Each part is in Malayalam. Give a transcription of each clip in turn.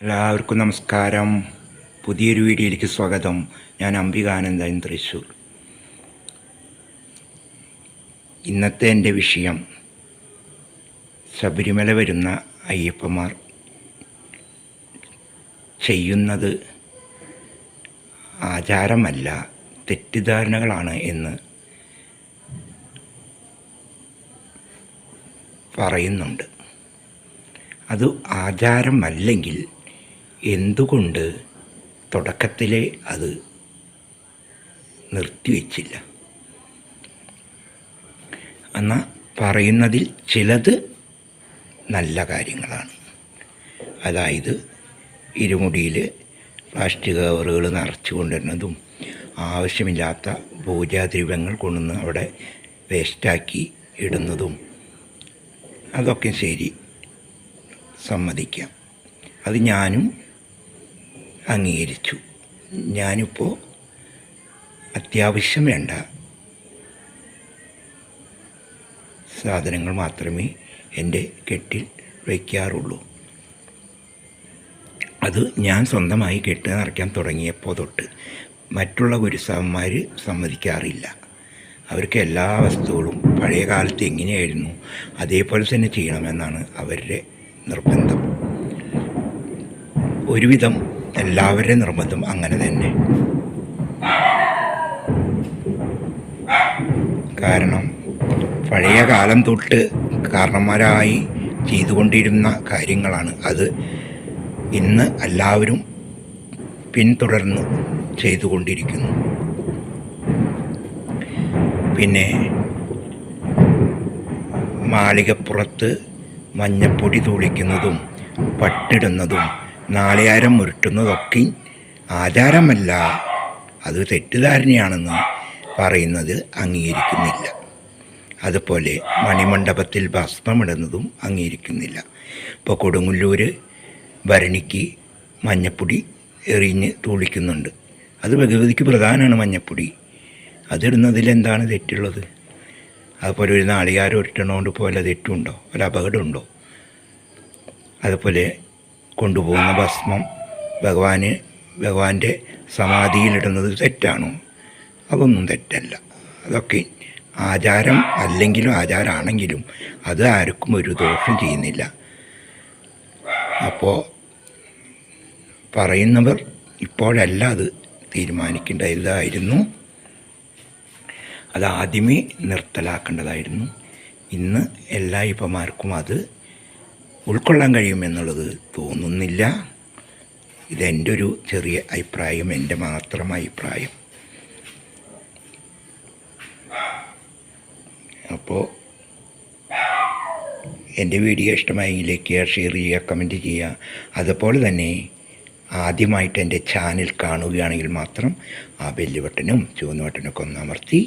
എല്ലാവർക്കും നമസ്കാരം. പുതിയൊരു വീഡിയോയിലേക്ക് സ്വാഗതം. ഞാൻ അംബികാനന്ദൻ തൃശ്ശൂർ. ഇന്നത്തെ എന്റെ വിഷയം ശബരിമല വരുന്ന അയ്യപ്പന്മാർ ചെയ്യുന്നത് ആചാരമല്ല തെറ്റിദ്ധാരണകളാണ് എന്ന് പറയുന്നുണ്ട്. അത് ആചാരമല്ലെങ്കിൽ എന്തുകൊണ്ട് തുടക്കത്തിലെ അത് നിർത്തിവെച്ചില്ല? എന്നാൽ പറയുന്നതിൽ ചിലത് നല്ല കാര്യങ്ങളാണ്. അതായത് ഇരുമുടിയിൽ പ്ലാസ്റ്റിക് കവറുകൾ നിറച്ചു കൊണ്ടുവരുന്നതും ആവശ്യമില്ലാത്ത പൂജാദ്രവ്യങ്ങൾ കൊണ്ടുവന്ന് അവിടെ വേസ്റ്റാക്കി ഇടുന്നതും അതൊക്കെ ശരി സമ്മതിക്കാം. അത് ഞാനും അംഗീകരിച്ചു. ഞാനിപ്പോൾ അത്യാവശ്യം വേണ്ട സാധനങ്ങൾ മാത്രമേ എന്റെ കെട്ടിൽ വയ്ക്കാറുള്ളൂ. അത് ഞാൻ സ്വന്തമായി കെട്ട് നിറയ്ക്കാൻ തുടങ്ങിയപ്പോൾ തൊട്ട് മറ്റുള്ള ഗുരുസാവന്മാർ സമ്മതിക്കാറില്ല. അവർക്ക് എല്ലാ വസ്തുക്കളും പഴയ കാലത്ത് എങ്ങനെയായിരുന്നു അതേപോലെ തന്നെ ചെയ്യണമെന്നാണ് അവരുടെ നിർബന്ധം. ഒരുവിധം എല്ലാവരുടെയും നിർബന്ധം അങ്ങനെ തന്നെ. കാരണം പഴയ കാലം തൊട്ട് കാരണന്മാരായി ചെയ്തുകൊണ്ടിരുന്ന കാര്യങ്ങളാണ് അത്. ഇന്ന് എല്ലാവരും പിന്തുടർന്ന് ചെയ്തുകൊണ്ടിരിക്കുന്നു. പിന്നെ മാളികപ്പുറത്ത് മഞ്ഞപ്പൊടി തൂളിക്കുന്നതും പട്ടിടുന്നതും നാളികാരം ഉരുട്ടുന്നതൊക്കെ ആചാരമല്ല. അത് തെറ്റിദ്ധാരണയാണെന്ന് പറയുന്നത് അംഗീകരിക്കുന്നില്ല. അതുപോലെ മണിമണ്ഡപത്തിൽ ഭസ്മമിടുന്നതും അംഗീകരിക്കുന്നില്ല. ഇപ്പോൾ കൊടുങ്ങല്ലൂർ ഭരണിക്ക് മഞ്ഞപ്പൊടി എറിഞ്ഞ് തൂളിക്കുന്നുണ്ട്. അത് ഭഗവതിക്ക് പ്രധാനമാണ് മഞ്ഞപ്പൊടി. അതിടുന്നതിൽ എന്താണ് തെറ്റുള്ളത്? അതുപോലെ ഒരു നാളികാരം ഉരുട്ടണോണ്ട് പോലെ തെറ്റുണ്ടോ? ഒരു അപകടമുണ്ടോ? അതുപോലെ കൊണ്ടുപോകുന്ന ഭസ്മം ഭഗവാന് ഭഗവാന്റെ സമാധിയിലിടുന്നത് തെറ്റാണോ? അതൊന്നും തെറ്റല്ല. അതൊക്കെ ആചാരം അല്ലെങ്കിലും ആചാരമാണെങ്കിലും അത് ആർക്കും ഒരു ദോഷം ചെയ്യുന്നില്ല. അപ്പോൾ പറയുന്നവർ ഇപ്പോഴല്ല അത് തീരുമാനിക്കേണ്ടതായിരുന്നു. അത് ആദ്യമേ നിർത്തലാക്കേണ്ടതായിരുന്നു. ഇന്ന് എല്ലാ ഇപ്പമാർക്കും അത് ഉൾക്കൊള്ളാൻ കഴിയുമെന്നുള്ളത് തോന്നുന്നില്ല. ഇതെന്റെ ഒരു ചെറിയ അഭിപ്രായം എന്റെ മാത്രം അഭിപ്രായം. അപ്പോൾ എന്റെ വീഡിയോ ഇഷ്ടമായെങ്കിൽ ലൈക്ക് ചെയ്യുക ഷെയർ ചെയ്യുക കമന്റ് ചെയ്യുക. അതുപോലെ തന്നെ ആദ്യമായിട്ട് എന്റെ ചാനൽ കാണുകയാണെങ്കിൽ മാത്രം ആ ബെല്ല് ബട്ടനും ചുവന്ന ബട്ടനൊക്കെ ഒന്ന് അമർത്തി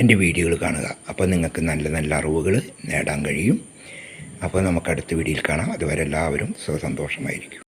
എന്റെ വീഡിയോകൾ കാണുക. അപ്പോൾ നിങ്ങൾക്ക് നല്ല നല്ല അറിവുകൾ നേടാൻ കഴിയും. അപ്പോൾ നമുക്ക് അടുത്ത വീഡിയോയിൽ കാണാം. അതുവരെ എല്ലാവരും സുഖസന്തോഷമായിരിക്കും